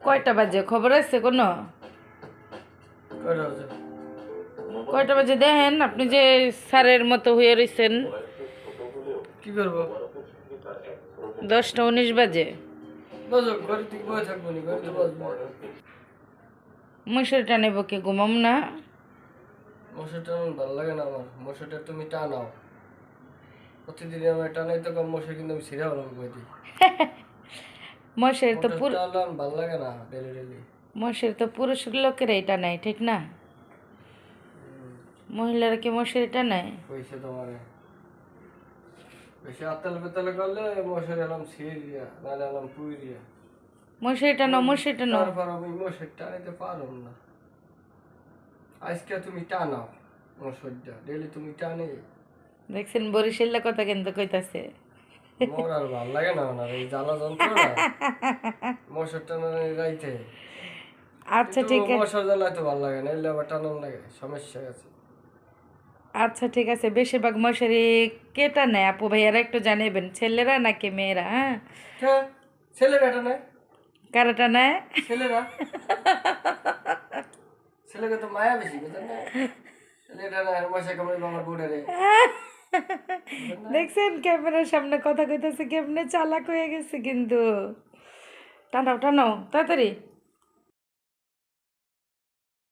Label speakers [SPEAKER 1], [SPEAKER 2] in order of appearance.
[SPEAKER 1] কয়টা বাজে? খবর আছে কোনো?
[SPEAKER 2] কয়টা বাজে?
[SPEAKER 1] দেখেন আপনি যে স্যারের মতো হয়ে রয়েছেন
[SPEAKER 2] কি করব?
[SPEAKER 1] দশটা উনিশ বাজে। মশারিটা নেব কি ঘুমাম না?
[SPEAKER 2] মশাটা আমার ভালো লাগে না আমার মশাটা তুমি টানাও। প্রতিদিন আমার টানাই তো কম মশা কিন্তু আমি ছিঁড়ে হলাম কই দিই
[SPEAKER 1] মশারি তো পুরো
[SPEAKER 2] ভালো লাগে না ডেলি ডেলি
[SPEAKER 1] মশারি তো পুরুষ লোকের এটা নাই ঠিক না? মহিলারা কি মশারিটা নাই?
[SPEAKER 2] কইছে তোমারে। বেশি আত্তাল পেতালে করলে মশারি এলাম ছিঁড়িয়া নাহলে এলাম পুইরিয়া
[SPEAKER 1] মশারিটা নাও মশারিটা নাও।
[SPEAKER 2] তারপর আমি মশারি টানাইতে পারব না। আজকে তুমি টানাও মশারিটা ডেলি তুমি টানে।
[SPEAKER 1] দেখছেন বরিশাল্লা কথা কিন্তু কইতাছে।
[SPEAKER 2] মোর আর ভালো লাগে না ওনার এই জ্বালা যন্ত্রণা। মশার টানানো রাইতে।
[SPEAKER 1] আচ্ছা ঠিক আছে।
[SPEAKER 2] মশার জ্বালায় তো ভালো লাগে না এলে আবার টানান লাগে সমস্যা আছে।
[SPEAKER 1] আচ্ছা ঠিক আছে বেশিরভাগ মশারি কেটা নেয় আপু ভাইয়ারা একটু জানাবেন ছেলেরা নাকি মেয়েরা হ্যাঁ?
[SPEAKER 2] হ্যাঁ ছেলেরা নেয়।
[SPEAKER 1] কারাটা নেয়?
[SPEAKER 2] ছেলেরা? ছেলেকে তো মায়া বেশি বুঝলেন না? ছেলেটা না মশা কামড়ে আমার বুড়ে রে
[SPEAKER 1] দেখছেন ক্যামেরার সামনে কথা কইতেছে কেমনে চালাক হয়ে গেছে কিন্তু। টানাও টানাও তাড়াতাড়ি।